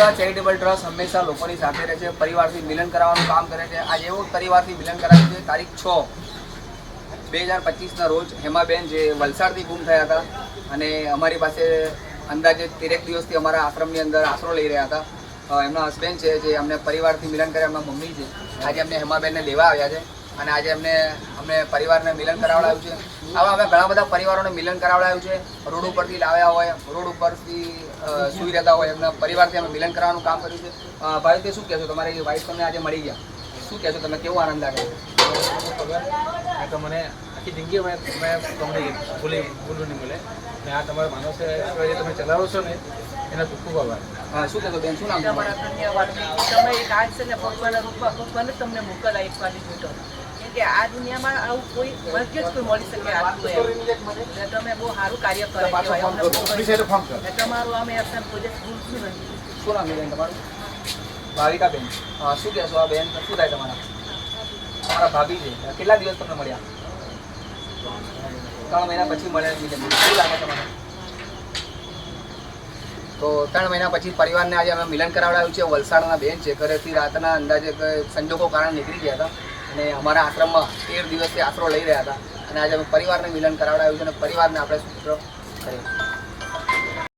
એકતા charitable trust હંમેશા લોકોની સાથે રહે છે પરિવારથી મિલન કરાવવાનું કામ કરે છે. આજે એવું પરિવારથી મિલન કરાવ્યું છે તારીખ છ બે હજાર પચીસના રોજ હેમાબેન જે વલસાડથી ગુમ થયા હતા અને અમારી પાસે અંદાજે તેરેક દિવસથી અમારા આશ્રમની અંદર આશરો લઈ રહ્યા હતા. એમના હસબેન્ડ છે જે અમને પરિવારથી મિલન કરે એમના મમ્મી છે. આજે અમને હેમાબેનને લેવા આવ્યા છે અને આજે અમને અમને પરિવારને મિલન કરાવડાવ્યું છે. આવા અમે ઘણા બધા પરિવારોને મિલન કરાવડાવ્યું છે. રોડ ઉપરથી લાવ્યા હોય રોડ ઉપરથી અ, સૂઈ રહેતા હોય એમના પરિવારથી અમે મિલન કરાવવાનું કામ કર્યું છે. ભાઈ તે શું કહેશો? તમારી વાઈફ તમને આજે મળી ગયા. શું કહેશો તમે? કેવો આનંદ લાગે? તો મને આખી જિંદગી મેં મેં તમને ભૂલી ભૂલું નહીં મળે ને આ તમારો છે જે તમે ચલાવો છો ને એના ખૂબ ખૂબ આભાર. હા, શું કહેશો બેન? શું નામ તમારું ધન્યવાદ. તમે એક આજ છે ને ભગવાનના રૂપમાં ભગવાને તમને મોકલ આપવાની કેમ કે આ દુનિયામાં આવું કોઈ ભાગ્ય જ કોઈ મળી શકે આટલું તમે બહુ સારું કાર્ય કરે. ને તમારું અમે આપણે પ્રોજેક્ટ ભૂલશું નહીં શું નામ બેન તમારું? ભાવિકાબેન હા શું કહેશો આ બેન? શું થાય તમારા? તમારા ભાભી છે. કેટલા દિવસ તમને મળ્યા? ત્રણ મહિના પછી મળે શું લાગે તમારે તો ત્રણ મહિના પછી પરિવારને આજે અમે મિલન કરાવડાવ્યું છે. વલસાડના બેન છે, ઘરેથી રાતના અંદાજે સંજોગો કારણે નીકળી ગયા હતા. અને અમારા આશ્રમમાં તેર દિવસથી આશરો લઈ રહ્યા હતા. અને આજે અમે પરિવારને મિલન કરાવડાવ્યું છે અને પરિવારને આપણે સૂત્ર કર્યું